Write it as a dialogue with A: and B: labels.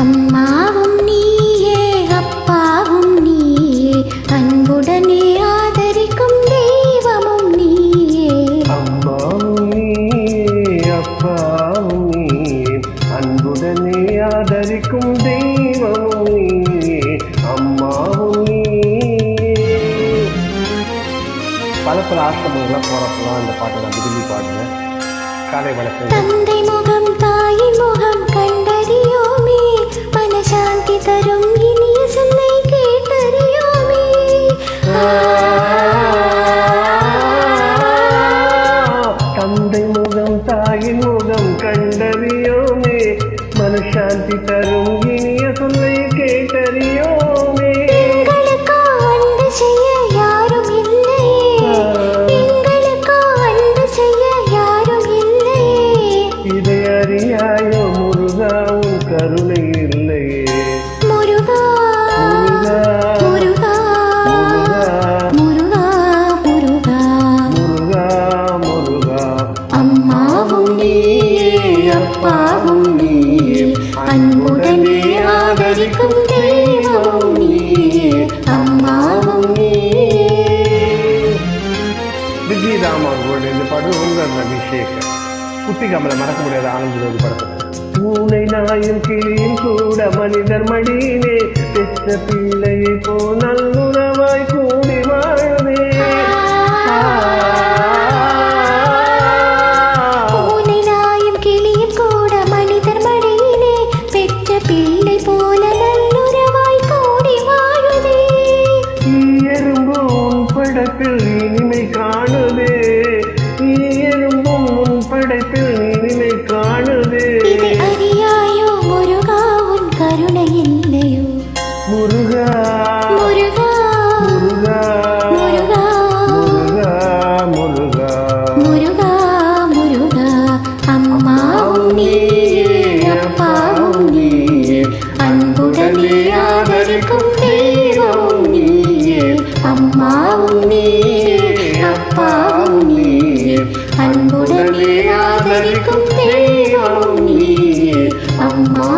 A: அம்மாவும் நீயே அப்பாவும் நீயே. அன்புடனே ஆதரிக்கும் தெய்வமும் நீயே.
B: அம்மாவும் நீயே அப்பாவும் நீயே. அன்புடனே ஆதரிக்கும் தெய்வமும் நீயே. அம்மாவும் நீயே. பல பல ஆசிரமங்கள்லாம் போகிறப்பெல்லாம் இந்த பாட்டை நான் விரும்பி பாடுவேன். காலை வணக்கம்
A: தந்தை முகம் தாயின் முகம் கண்டறியோமே
B: தந்தை முகம் தாயின் முகம் கண்டறியோமே. மனசாந்தி தரும் இனிய சொல்லை கேட்டறியோமே.
A: அப்பாவும் நீயே அப்பாவும் நீயே அன்புடனே ஆதரிக்கும் தெய்வமும் நீயே அம்மாவும்
B: விஜய் ராம் இந்த படம் உங்கள் அபிஷேகம் குட்டி கமலை மறக்க முடியாத ஆனந்த ஒரு படத்தில் பூனை நாயும் கிளியும் கூட மனிதர் மடியிலே பெற்ற பிள்ளையை போ நல்லுறவாய் கூடிவார் அம்மாவும் நீயே அப்பாவும் நீயே. அன்புடனே ஆதரிக்கும் தெய்வம் நீயே. அம்மா